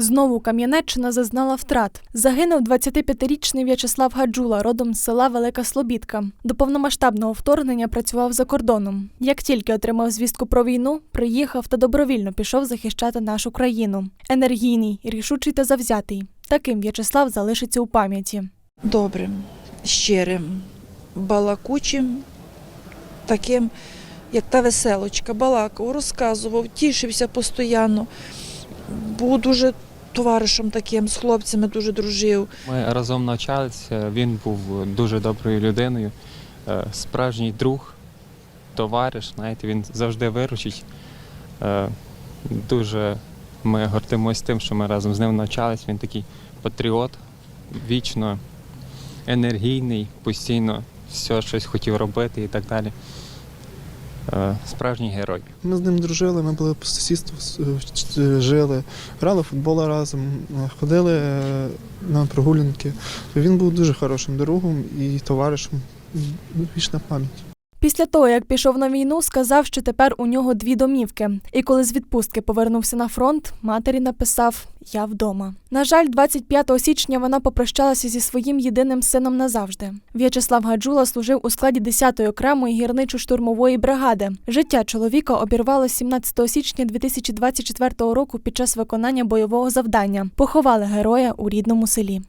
Знову Кам'янеччина зазнала втрат. Загинув 25-річний В'ячеслав Гаджула, родом з села Велика Слобідка. До повномасштабного вторгнення працював за кордоном. Як тільки отримав звістку про війну, приїхав та добровільно пішов захищати нашу країну. Енергійний, рішучий та завзятий. Таким В'ячеслав залишиться у пам'яті. добрим, щирим, балакучим, таким, як та веселочка, балакав, розказував, тішився постійно. Був дуже товаришем таким, з хлопцями дуже дружив. Ми разом навчалися. Він був дуже доброю людиною, е, справжній друг, товариш. Знаєте, він завжди виручить. Е, Дуже ми гордимося тим, що ми разом з ним навчались. Він такий патріот, вічно енергійний, постійно все щось хотів робити і так далі. Е, Справжній герой. Ми з ним дружили, ми були по сусідству е, жили, грали в футбол разом, е, ходили е, на прогулянки. Він був дуже хорошим другом і товаришем. Вічна пам'ять. Після того, як пішов на війну, сказав, що тепер у нього дві домівки. І коли з відпустки повернувся на фронт, матері написав Я вдома. На жаль, 25 січня вона попрощалася зі своїм єдиним сином назавжди. В'ячеслав Гаджула служив у складі 10-ї окремої гірничо-штурмової бригади. Життя чоловіка обірвало 17 січня 2024 року під час виконання бойового завдання. Поховали героя у рідному селі.